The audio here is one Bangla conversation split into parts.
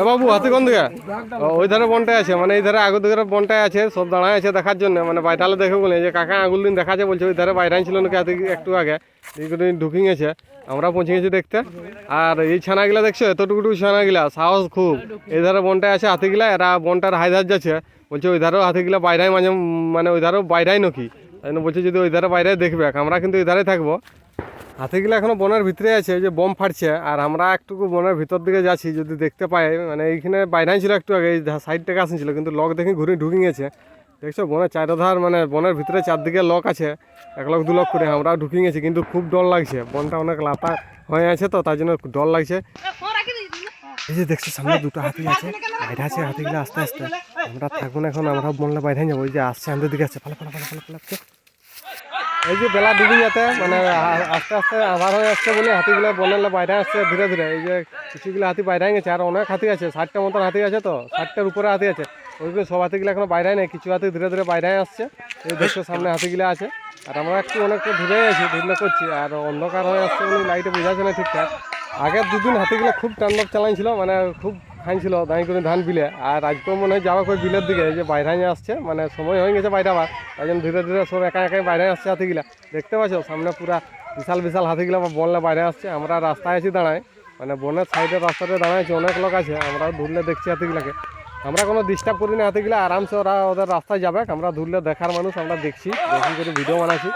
এ বাবু, হাতে কোন দিকে? ওই ধারে বনটাই আছে মানে এই ধারে আগের দিকে বনটাই আছে, সব দাঁড়ায় আছে দেখার জন্য। মানে বাইটালে দেখে বলে, যে কাকা আঙুল দিন দেখা যায় বলছে ওই ধারে বাইরাই ছিল নাকি একটু আগে ঢুকিং গেছে। আমরা পৌঁছে গেছি দেখতে। আর এই ছানাগুলা দেখছ এতটুকু ছানাগুলা, সাহস খুব। এই ধারে বনটায় আছে হাতিগুলা, এরা বনটার হাই ধার যাচ্ছে। বলছে ওই ধারেও হাতিগুলা বাইরাই মাঝে মানে ওই ধারেও বাইরাই নাকি? তাই জন্য বলছে যদি ওই ধারে বাইরে দেখবে, আমরা কিন্তু ওই ধারে থাকব। হাতিগুলো এখনও বনের ভিতরে আছে যে বম ফাটছে। আর আমরা একটুকু বনের ভিতর দিকে যাচ্ছি, যদি দেখতে পাই মানে এইখানে বাইরে ছিল একটু আগে সাইড থেকে আসছিল, কিন্তু লক দেখে ঘুরে ঢুকে গেছে দেখছ, বনের চারধার মানে বনের ভিতরে চারদিকে লক আছে, এক লক দু লক করে আমরাও ঢুকে গেছি কিন্তু খুব ডর লাগছে। বনটা অনেক লাতা হয়ে আছে তো, তার জন্য ডর লাগছে। এই যে দেখছ, সামনে দুটো হাতি আছে, বাইরে আছে হাতিগুলো আস্তে আস্তে। আমরা থাকব না এখন, আমরা বনলে বাইরে যাব ওই যে আসছে, আমাদের দিকে আছে পালা পালা পালা পালা পালা পালা। এই যে বেলা ডুবে যাতে মানে আস্তে আস্তে আবার হয়ে আসছে বলে হাতিগুলো বনালে বাইরে আসছে ধীরে ধীরে এই যে কিছুগুলো হাতি বাইরে গেছে আর অনেক হাতি আছে ষাটটা মতন হাতি আছে তো ষাটটার উপরে হাতি আছে। ওইগুলো সব হাতিগুলো এখনও বাইরে নেই, কিছু হাতি ধীরে ধীরে বাইরে আসছে। এই দেখছ সামনে হাতিগুলো আছে। আর আমরা একটু অনেকটা ধীরে আছি ধীরে করছি, আর অন্ধকার হয়ে আসছে বলে লাইটে বোঝা যাচ্ছে না ঠিকঠাক। আগের দুদিন হাতিগুলো খুব টান্ডব চালাইছিল মানে খুব খাইছিল দাঁড়ি করে ধান বিলে। আর আজকেও মনে হয় যাওয়া করে বিলের দিকে যে বাইরে আসছে মানে সময় হয়ে গেছে বাইরে আবার। তাই জন্য ধীরে ধীরে সব একা একাই বাইরে আসছে হাতিগুলা। দেখতে পাচ্ছ, সামনে পুরা বিশাল বিশাল হাতিগুলা বা বনলে বাইরে আসছে। আমরা রাস্তায় আছি দাঁড়ায় মানে বনের সাইডের রাস্তাতে দাঁড়ায় আছি, অনেক লোক আছে, আমরা ধরলে দেখছি হাতিগুলাকে। আমরা কোনো ডিস্টার্ব করি না হাতিগুলা, আরামসে ওরা ওদের রাস্তায় যাবে। আমরা ধরলে দেখার মানুষ, আমরা দেখছি, দেখি করে ভিডিও বানাচ্ছি।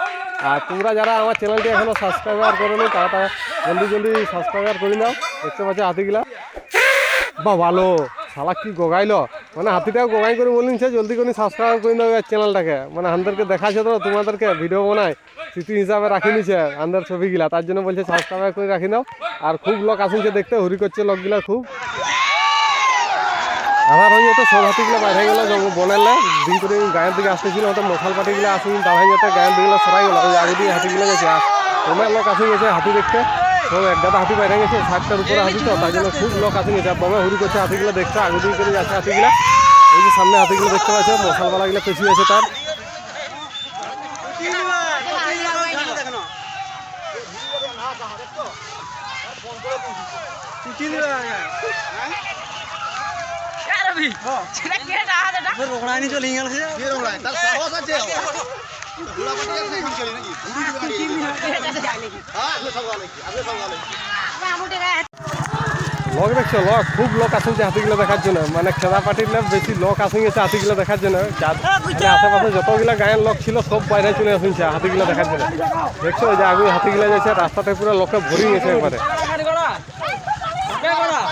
আর তোমরা যারা আমার চ্যানেলটি এখনও সাবস্ক্রাইবার করোনি, তারা তারা জলদি জলদি সাবস্ক্রাইবার করে নাও। দেখতে পাচ্ছ হাতিগুলা। বা ভালো। শালা কি গোগাইলো? মানে হাতিটাও গোগাই করে বলিনছে জলদি করে সাবস্ক্রাইব করে এই চ্যানেলটাকে মানে আমাদেরকে দেখাচ্ছে তো, তোমাদেরকে ভিডিও বানায়। স্মৃতি হিসাবে রাখি নিছে আমাদের ছবিগুলা। তার জন্য বলছে সাবস্ক্রাইব করে রাখি নাও। আর খুব লোক আসুনছে দেখতে, হুরি করছে লোকগুলা খুব। আবার হয়ে যেত সব হাতিগুলো বাইরে গেল বনালে দিন করে গায়ের দিকে আসতেছিল হয়তো মশাল পাটিগুলো আসুন দাঁড়াই যেতে গায়ের দিকে সরাই গেল, ওই আগে দিয়ে হাতিগুলো গেছে অনেক লোক আসে গেছে হাতি দেখতে। সব এক গাদা হাতি বাইরে গেছে ষাটটার উপরে হাতি তো তাই জন্য খুব লোক আসে গেছে আর হুড়ি করছে হাতিগুলো দেখতে আগে দিকে করে যাচ্ছে হাতিগুলো। এই যে সামনে হাতিগুলো দেখতে পাচ্ছে মশালওয়ালাগুলো পেছিয়ে আছে তার। রোকড়ানি চলে গেল। তার সাহস আছে আছে লোক দেখছ, লোক। খুব লোক আসছে হাতিগুলো দেখার জন্য। মানে খেলা লোক বেশি লোক আসে গেছে হাতিগুলো দেখার জন্য। মানে আশেপাশে যতগুলো গায়ের লোক ছিল, সব বাইরে চলে আসছে হাতিগুলো দেখার জন্য। দেখছ যে আগে হাতিগুলো যাচ্ছে রাস্তাতে পুরো লোকে ভরি গেছে একবারে।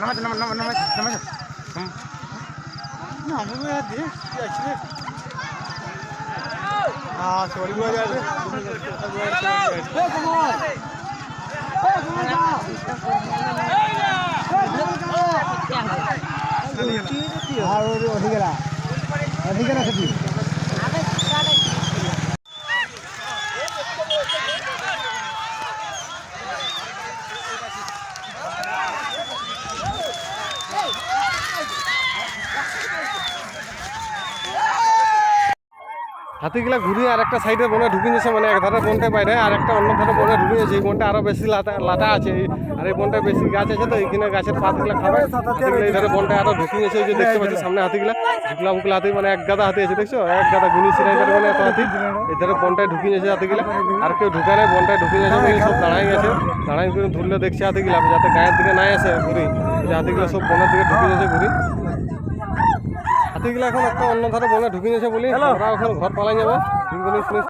నమస్తే నమస్తే నమస్తే నమస్తే నమస్తే సోడి আর অধিকারা অধিকারা সেটি হাতিগুলা ঘুরিয়ে আর একটা সাইডে বনে ঢুকে গেছে মানে এক ধারে বনটা বাইরে, আর একটা অন্য ধারে বনে ঢুকে গেছে এই বনটা আরও বেশি লাটা লাটা আছে। আর এই বনটা বেশি গাছ আছে তো এইখানে গাছের পাতগুলো খাবে। এই ধারে বনটা আরও ঢুকে গেছে যে দেখতে পাচ্ছি সামনে হাতিগুলা। ঢুকলা বুকলা হাতি মানে এক গাদা হাতি আছে, দেখছ? এক গাদা গুনি সিরাই পারে মানে এত হাতি। এই ধারে বনটায় ঢুকে গেছে হাতিগুলা। আর কেউ ঢুকা নেই বনটায় ঢুকে গেছে সব দাঁড়াই গেছে। দাঁড়াই করে ধরলে দেখছে হাতিগুলা, যাতে গায়ের দিকে নাই আসে ঘুরি। যে হাতিগুলা সব বনের দিকে ঢুকে গেছে ঘুরি। হাতিগুলা এখন একটা অন্য ধারে বনে ঢুকিয়েছে বলি আমরা এখন ঘর পালাই যাব।